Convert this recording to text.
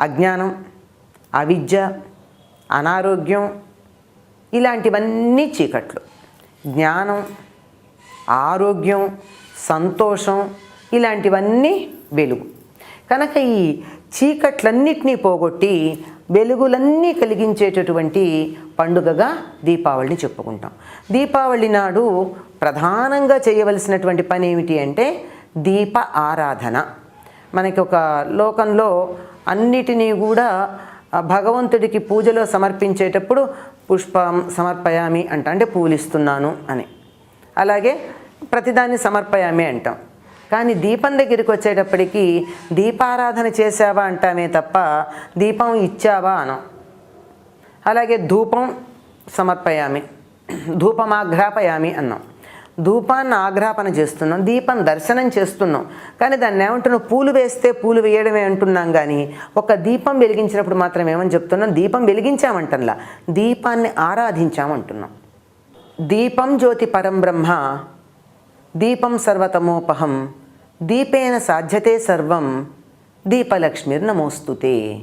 అజ్ఞానం అవిద్య అనారోగ్యం ఇలాంటివన్నీ చీకట్లు. జ్ఞానం ఆరోగ్యం సంతోషం ఇలాంటివన్నీ వెలుగు. కనుక ఈ చీకట్లన్నిటినీ పోగొట్టి వెలుగులన్నీ కలిగించేటటువంటి పండుగగా దీపావళిని చెప్పుకుంటాం. దీపావళి నాడు ప్రధానంగా చేయవలసినటువంటి పని ఏమిటి అంటే దీప ఆరాధన. మనకి ఒక లోకంలో అన్నిటినీ కూడా భగవంతుడికి పూజలో సమర్పించేటప్పుడు పుష్పం సమర్పయామి అంట అంటే పూలిస్తున్నాను అని. అలాగే ప్రతిదాన్ని సమర్పయామి అంటాం. కానీ దీపం దగ్గరికి వచ్చేటప్పటికి దీపారాధన చేసావా అంటామే తప్ప దీపం ఇచ్చావా అనం. అలాగే ధూపం సమర్పయామి ధూపం ఆఘ్రాపయామి అన్నాం. ధూపాన్ని ఆగ్రాపన చేస్తున్నాం దీపం దర్శనం చేస్తున్నాం. కానీ దాన్ని ఏమంటున్నాం పూలు వేస్తే పూలు వేయడమే అంటున్నాం కానీ ఒక దీపం వెలిగించినప్పుడు మాత్రం ఏమని చెప్తున్నాం? దీపం వెలిగించామంటంలా. దీపాన్ని ఆరాధించామంటున్నాం. దీపం జ్యోతి పరం బ్రహ్మ దీపం సర్వతమోపహం దీపేన సాధ్యతే సర్వం దీపలక్ష్మిర్నమోస్తుతే.